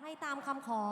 ให้ตามคำขอ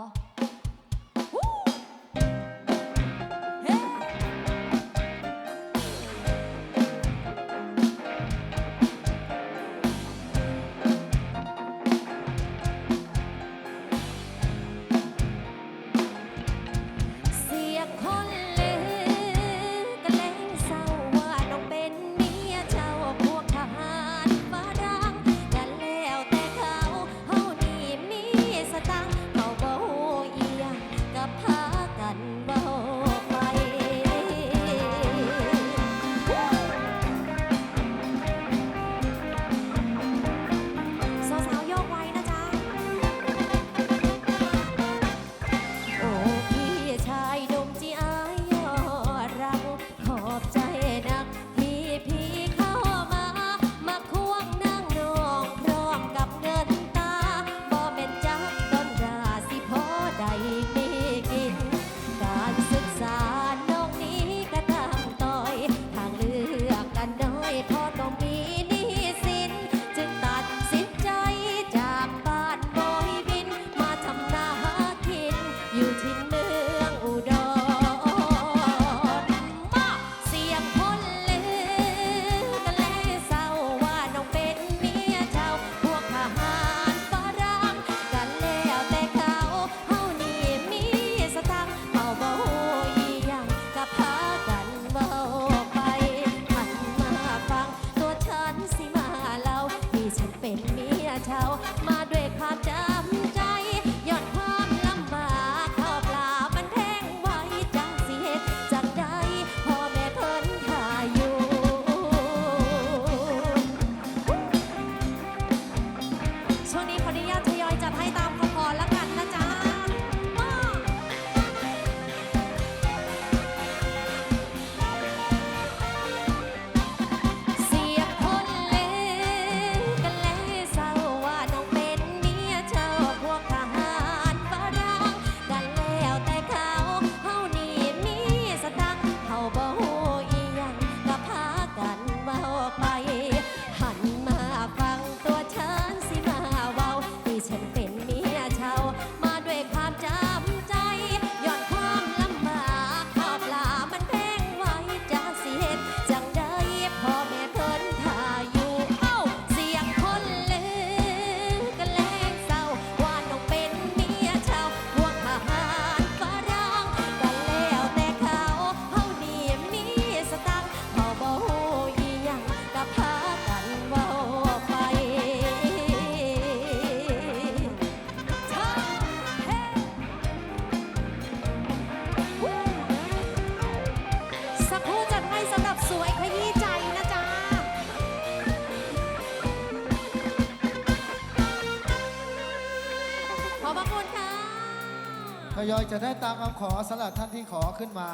ยอยจะได้ตามคำขอสำหรับท่านที่ขอขึ้นมา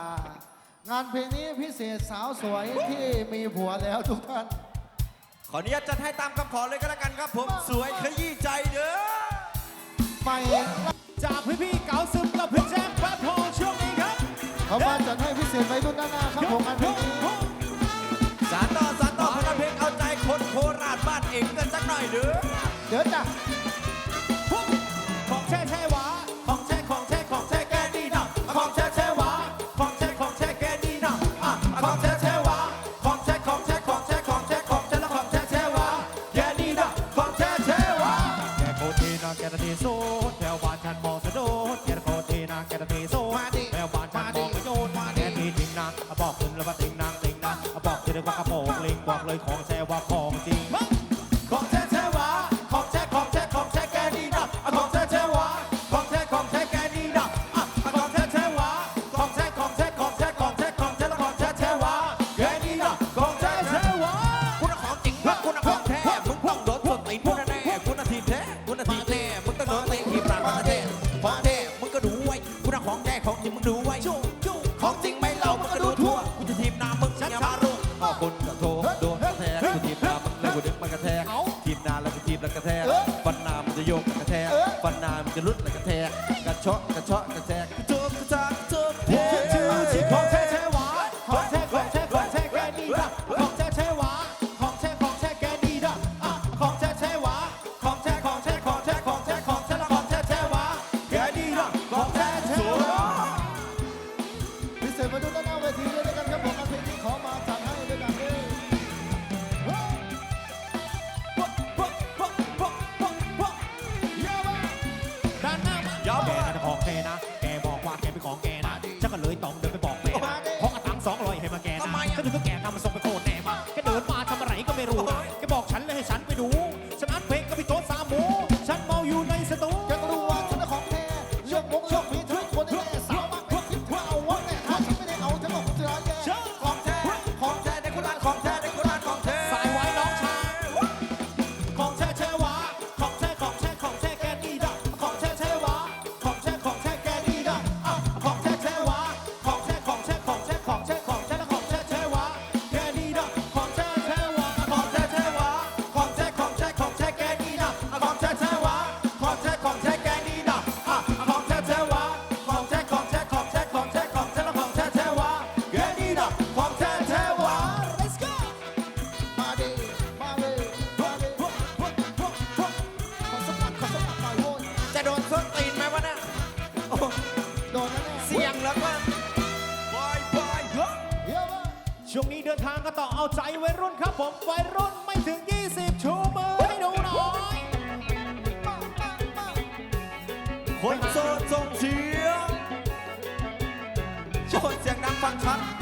งานเพลงนี้พิเศษสาวสวยที่มีผัวแล้วทุกท่าน ขออนุญาตจัดให้ตามคำขอเลยก็แล้วกันครับ ผมสวยขยี้ใจเด้อไม่จากพี่พี่เก๋าซึมกับพี่แจ๊คแป๊บพอช่วงนี้ครับเขามาจัดให้พิเศษไว้รุ่นด้านหน้าครับผมงานเพลงนี้สารต่อสารต่อพลังเพลงเอาใจคนโคราชบ้านเอกกันสักหน่อยเด้อเดี๋ยวจ้ะ ราณของแท้ของแท้มึงก็ดูไว้กูนั่ของแท้ของจริงมึงดูไว้ของจริงไม่เล่ามึงก็ดูทั่วกูจะทีมน้ำมึงเนี่ยมารู้ออกคนกระโถโดนกระแทกกูทีมน้ำมึงแล้วกูดึงมันกระแทกทีมน้ำแล้วกูทีมแล้วกระแทกฟันน้ำมึงจะโยกกระแทกฟันน้ำมึงจะลุดแล้วกระแทก 要不เคนะแทางก็ต่อเอาใจวัยรุ่นครับผมวัยรุ่นไม่ถึง 20 ชูมือให้ดูหน่อยคนโซ่ส่งเสียงโสดเสียงดังฟังชัด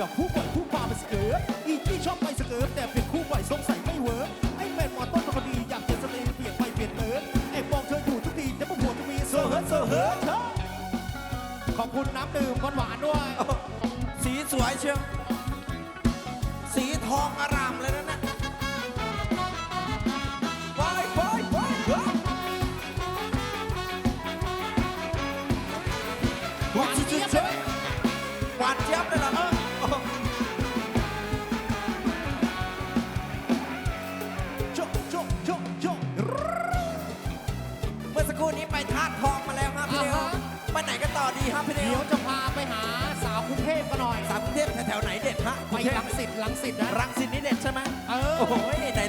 กับคู่ก่อยคู่พาไปสเกิร์ตอีที่ชอบไปสเกิร์ตแต่เปลี่ยนคู่บ่อยสงสัยไม่เวิร์กไอ้แมนมอต้นเป็ดีอยากเจอสเยนสตรีเปลี่ยนไปเปลี่ยนเติร์ดไอ้ปองเธออยู่ทุกทีแต่ปวดหัวจะมีโซเฮิร์ตโซเฮิร์ตขอบคุณน้ำดื่มหวานด้วย สีสวยเชียวสีทองอร่าับเดเดี๋ยวจะพาไปหาสาวกรุงเทพกันหน่อย สาวกรุงเทพแถวๆไหนเด็ดฮะไปรังสิตรังสิตนะรังสิตนี่เด็ดใช่ไหมเออ โอ้โหไหน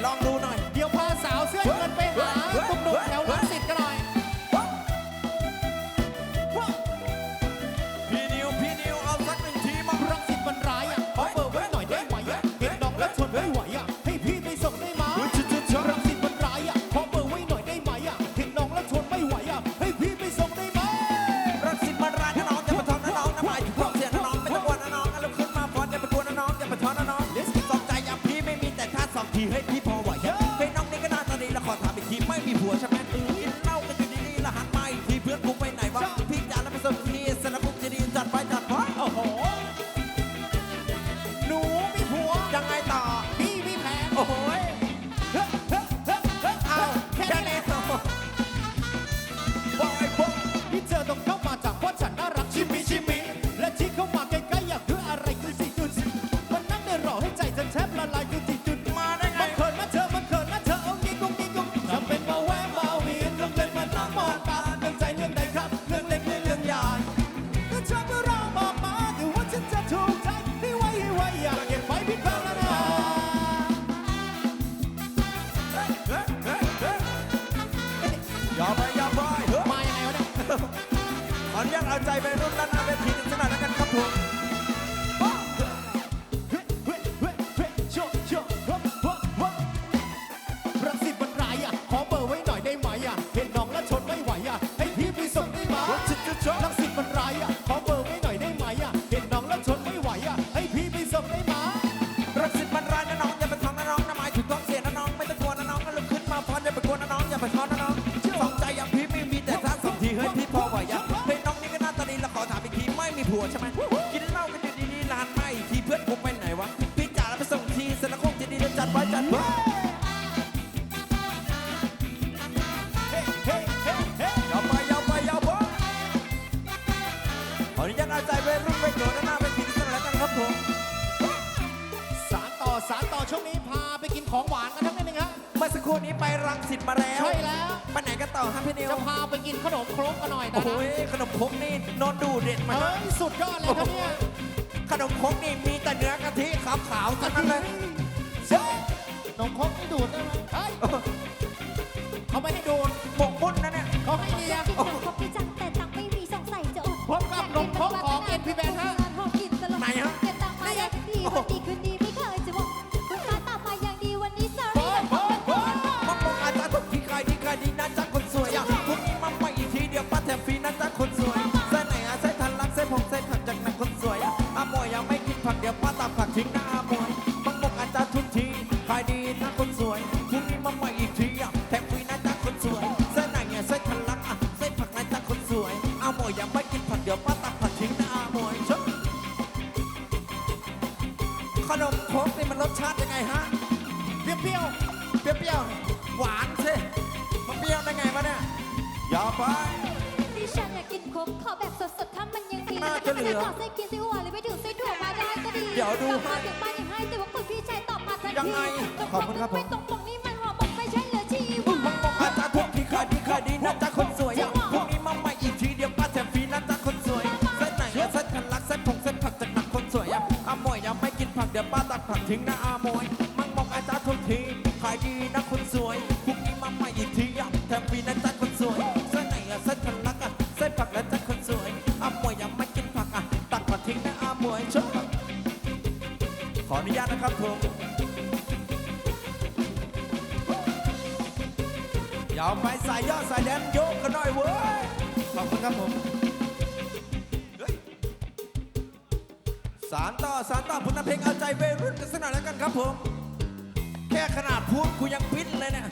พี่พอไหวเฮ้ยน้องนี่ก็น่าตาดีละครอถามอีกทีไม่มีผัวใช่ไหม ยอมไปยอมไปมายังไงวะเนี่ย ขออนุยาตเอาใจไปรุ่นด้านหน้าเวทีกันสันั้วกันครับผม ของหวานกันทั้งนั้นเองฮะเมื่อสักครู่นี้ไปรังสิตมาแล้ว ใช่แล้วไปไหนกันต่อครับพี่นิวจะพาไปกินขนมครกกันหน่อยนะโอ้ยขนมครกนี่นนดูเด็ดมาเฮ้ยสุดยอดเลยครับเนี่ยขนมครกนี่มีแต่เนื้อกะทิขาวๆทั้งนั้นเลยขนมครกนี่ดูดได้ไหมเฮ้ยเขาไม่ให้ดูด ครับผม ตรงตรงนี้มันหัวบอกไม่ใช่เหลือชีวาอาจารย์พวกพี่ขาดีขาดีนะจะคนสวยพรุ่งนี้มาใหม่อีกทีเดียวป้าแซมฟรีนะจ๊ะคนสวยเส้นไหนเส้นกันลักเส้ผงเส้นผักจากหนักคนสวยอะอมวยยังไม่กินผักเดี๋ยวป้าตักผักทิ้งนะอาโมย ครับผมสารต่อสารต่อผลงานเพลงเอาใจวัยรุ่นกันสักหน่อยแล้วกันครับผม แค่ขนาดพูดกูยังพิษเลยเนี่ย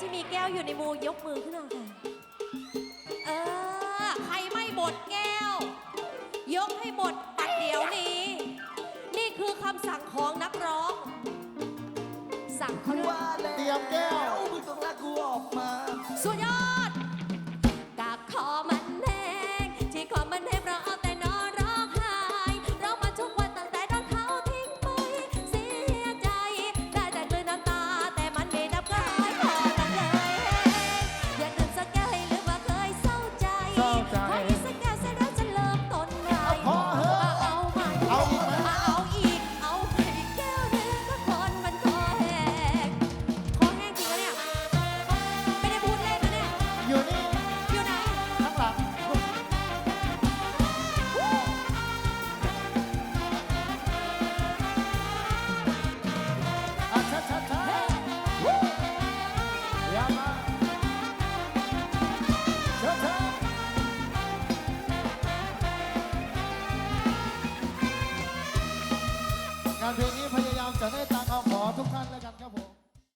ที่มีแก้วอยู่ในมือยกมือขึ้นมาค่ะ